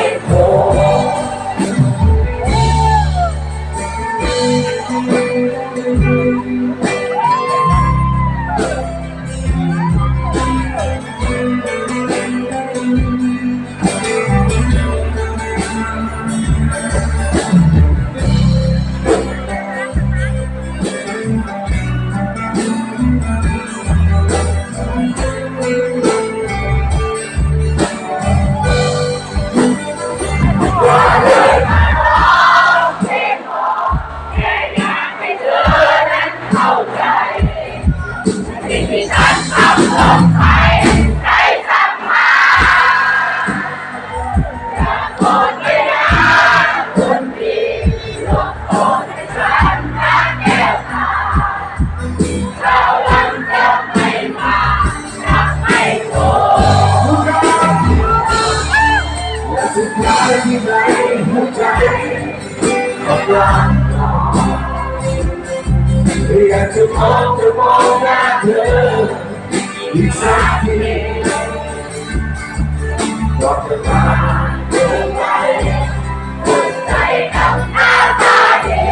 vai อยากจะมองจะมองหน้าเธออีกสักทีก่อนจะมาเดินไปเปิดใจกับหน้าตาดี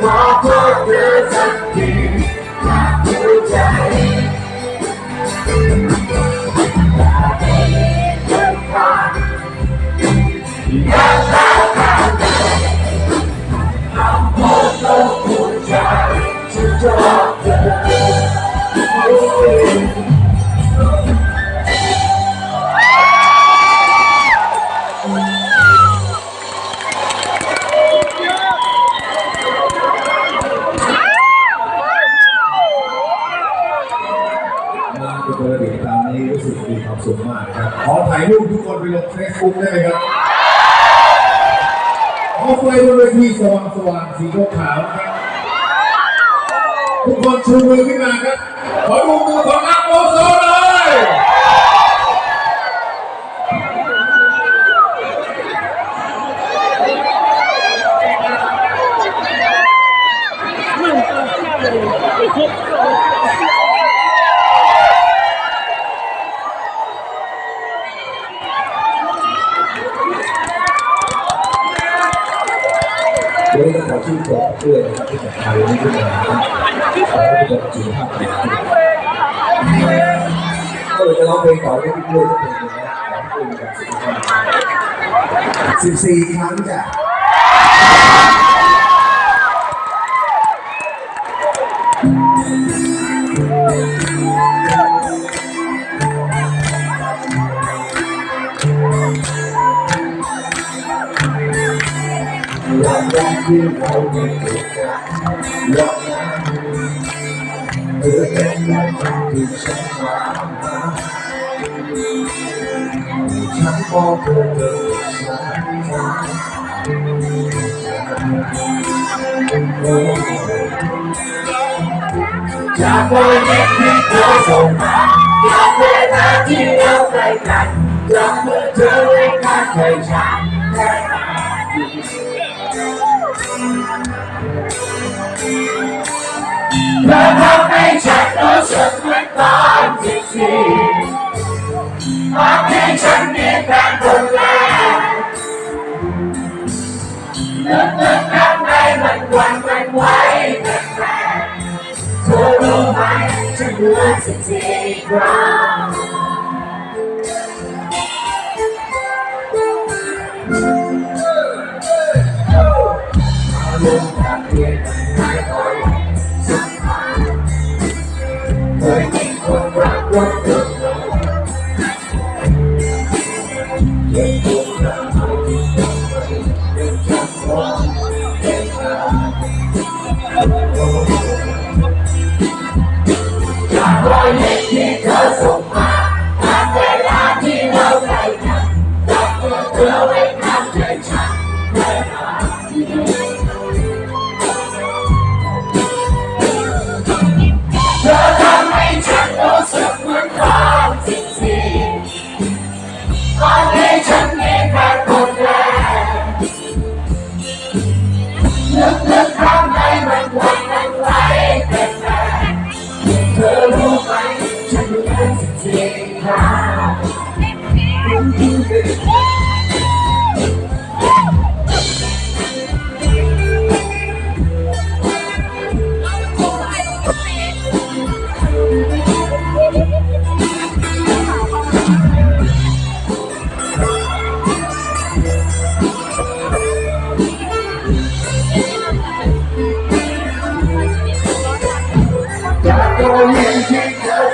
ขอโทษเธอ มาเป็นระเบียบตามนี้รู้สึกมีความสุขมากนะครับ ขอถ่ายรูปทุกคนไปลงเฟซบุ๊กได้ไหมครับขอไฟบนเวทีสว่างสว่างๆสีขาวๆนะครับ ทุกคนชูมือขึ้นมาครับ ขอดูมือของนักโมโซเลย ขอชื่นชมด้วยนะครับที่จัดงานนี้ขึ้นมาครับขอให้เป็นจริงภาพก็เลยจะร้องเพลงต่อให้พี่ด้วยสักเพลงนะขอให้คุณกับสิบสี่ครั้งจ้ะ วันแรกที่เราได้เจอกันวันนั้นเธอเป็ ให้ฉันรู้สึกเหมือนตอนที่สี่ตอนที่ฉันมีแฟนคนแรกลึกๆข้างในมันวันมันไหวแปลกๆเธอรู้ไหมฉันเหลือสิบสี่ครั้งอาร จากความเป็นชาจากรอยเล็บที่เธอส่งมาจากเวลาที่เราใกล้กันจากเมื่อเธอไว้ข้างใจฉันได้มาเธอทำให้ฉันรู้สึกเหมือนตอนที่สี่ตอน เ